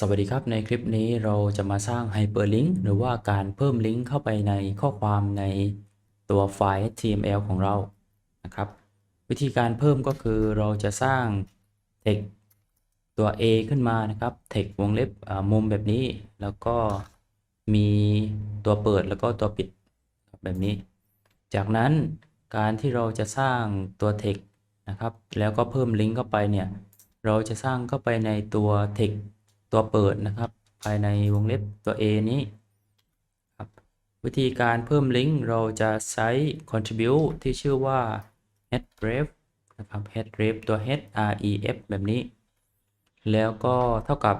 สวัสดีครับในคลิปนี้เราจะมาสร้าง Hyperlink หรือว่าการเพิ่มลิงก์เข้าไปในข้อความในตัวไฟล์ HTML ของเรานะครับ วิธีการเพิ่มก็คือเราจะสร้าง text ตัว A ขึ้นมานะครับ text วงเล็บมุมแบบนี้ แล้วก็มีตัวเปิดแล้วก็ตัวปิดแบบนี้ จากนั้นการที่เราจะสร้างตัว text นะครับ แล้วก็เพิ่มลิงก์เข้าไปเนี่ยเราจะสร้างเข้าไปในตัว text ตัวเปิดนะครับ ภายในวงเล็บตัว A นี้ครับวิธีการเพิ่มลิงก์เราจะใช้ contribute ที่ชื่อว่า href นะครับ href ตัว h r e f แบบนี้ แล้วก็เท่ากับ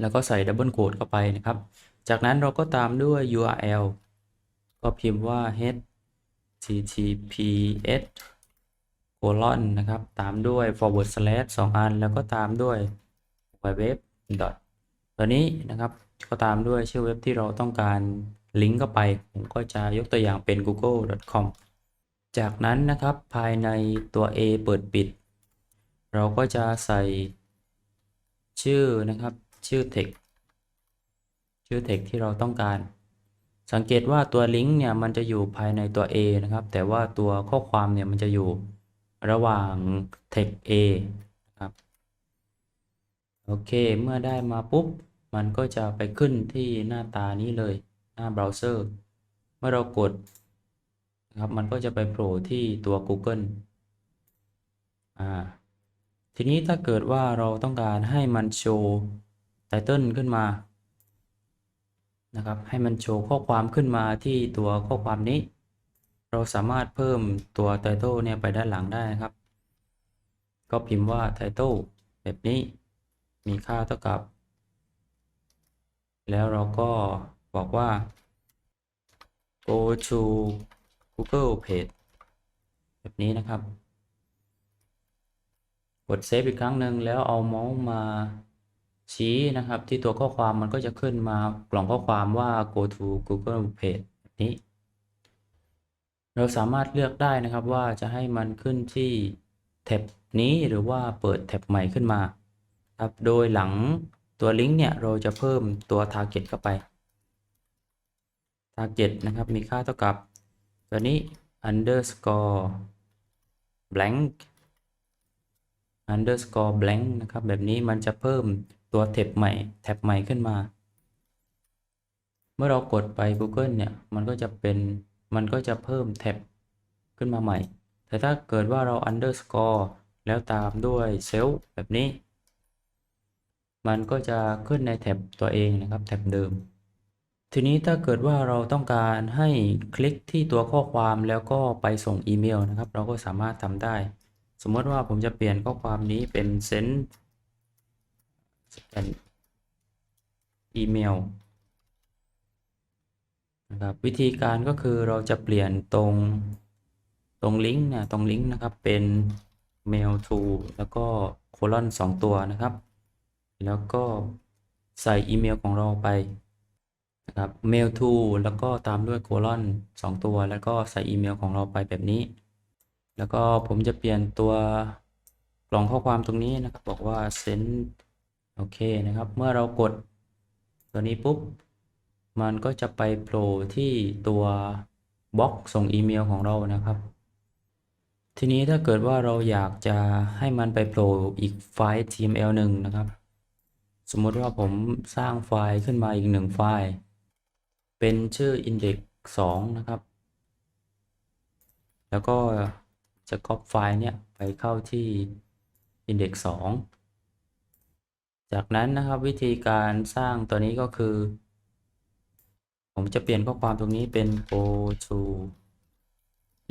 แล้วก็ใส่ดับเบิลโค้ดเข้าไปนะครับ จากนั้นเราก็ตามด้วย URL ก็พิมพ์ว่า https colon นะครับ ตามด้วย forward slash สองอัน แล้วก็ตามด้วย www. ตัวนี้นะครับก็ตามด้วยชื่อเว็บที่เราต้องการลิงก์เข้าไป ผมก็จะยกตัวอย่างเป็น google.com จากนั้นนะครับภายในตัว A เปิดปิด เราก็จะใส่ชื่อนะครับชื่อ text ชื่อ text ที่เราต้องการ สังเกตว่าตัวลิงก์เนี่ยมันจะอยู่ภายในตัว A นะครับ แต่ว่าตัวข้อความเนี่ยมันจะอยู่ระหว่าง text A โอเค เมื่อได้มาปุ๊บ มันก็จะไปขึ้นที่หน้าตานี้เลย หน้าเบราว์เซอร์ เมื่อเรากดนะครับมันก็จะไปโผล่ที่ตัว Google อ่าทีนี้ถ้าเกิดว่าเราต้องการให้มันโชว์ไตเติลขึ้นมานะครับ ให้มันโชว์ข้อความขึ้นมาที่ตัวข้อความนี้ เราสามารถเพิ่มตัวไตเติลเนี่ยไปด้านหลังได้นะครับ ก็พิมพ์ว่าไตเติลแบบนี้ มีค่าเท่ากับ แล้วเราก็บอกว่า go to Google Page แบบนี้นะครับ กดเซฟอีกครั้งหนึ่งแล้วเอาเมาส์มาชี้นะครับที่ตัวข้อความมันก็จะขึ้นมากล่องข้อความว่า go to Google Page แบบนี้ เราสามารถเลือกได้นะครับว่าจะให้มันขึ้นที่แท็บนี้หรือว่าเปิดแท็บใหม่ขึ้นมา ครับโดยหลังตัวลิงก์เนี่ยเราจะเพิ่มตัว target เข้าไป target นะครับมีค่าเท่ากับ ตัวนี้ underscore blank underscore blank นะครับแบบนี้มันจะเพิ่มตัวแท็บใหม่แท็บใหม่ขึ้นมา เมื่อเรากดไป Google เนี่ยมันก็จะเป็นมันก็จะเพิ่มแท็บขึ้นมาใหม่ แต่ถ้าเกิดว่าเรา underscore แล้วตามด้วยเซลล์แบบนี้ มันก็จะขึ้นในแท็บตัวเองนะครับแท็บเดิม ทีนี้ถ้าเกิดว่าเราต้องการให้คลิกที่ตัวข้อความแล้วก็ไปส่งอีเมลนะครับ เราก็สามารถทำได้ สมมติว่าผมจะเปลี่ยนข้อความนี้เป็น send เป็นอีเมลนะครับวิธีการก็คือเราจะเปลี่ยนตรงตรงลิงก์เนี่ยตรงลิงก์นะครับเป็น mail to แล้วก็โคลอน2ตัวนะครับ แล้วก็ใส่อีเมลของเราไปนะครับ mail to แล้วก็ตามด้วยโคลอน2ตัว แล้วก็ใส่อีเมลของเราไปแบบนี้ แล้วก็ผมจะเปลี่ยนตัวกล่องข้อความตรงนี้นะครับ บอกว่า send โอเคนะครับ เมื่อเรากดตัวนี้ปุ๊บ มันก็จะไปโผล่ที่ตัวบล็อกส่งอีเมลของเรานะครับ ทีนี้ถ้าเกิดว่าเราอยากจะให้มันไปโผล่อีกไฟล์ HTML หนึ่งนะครับ สมมติว่าผมสร้างไฟล์ขึ้นมาอีกหนึ่งไฟล์ เป็นชื่อ index 2 นะครับ แล้วก็จะ copy ไฟล์เนี่ยไปเข้าที่ index 2 จากนั้นนะครับวิธีการสร้างตัวนี้ก็คือ ผมจะเปลี่ยนข้อความตรงนี้เป็น go to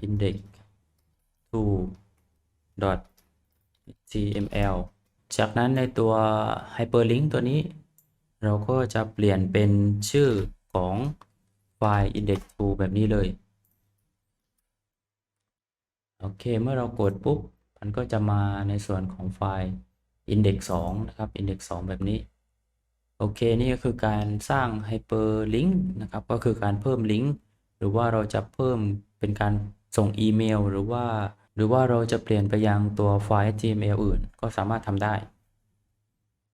index 2 html จากนั้นในตัว hyperlink ตัวนี้ เราก็จะเปลี่ยนเป็นชื่อของไฟล์ index 2แบบนี้เลย โอเค เมื่อเรากดปุ๊บ มันก็จะมาในส่วนของไฟล์ index 2 นะครับ index 2 แบบนี้ โอเค นี่ก็คือการสร้าง hyperlink นะครับ ก็คือการเพิ่มลิงก์ หรือว่าเราจะเพิ่มเป็นการส่งอีเมล หรือว่า รือว่าเราจะเปลี่ยนไปยังตัวไฟล์ HTML อื่น ก็สามารถทำได้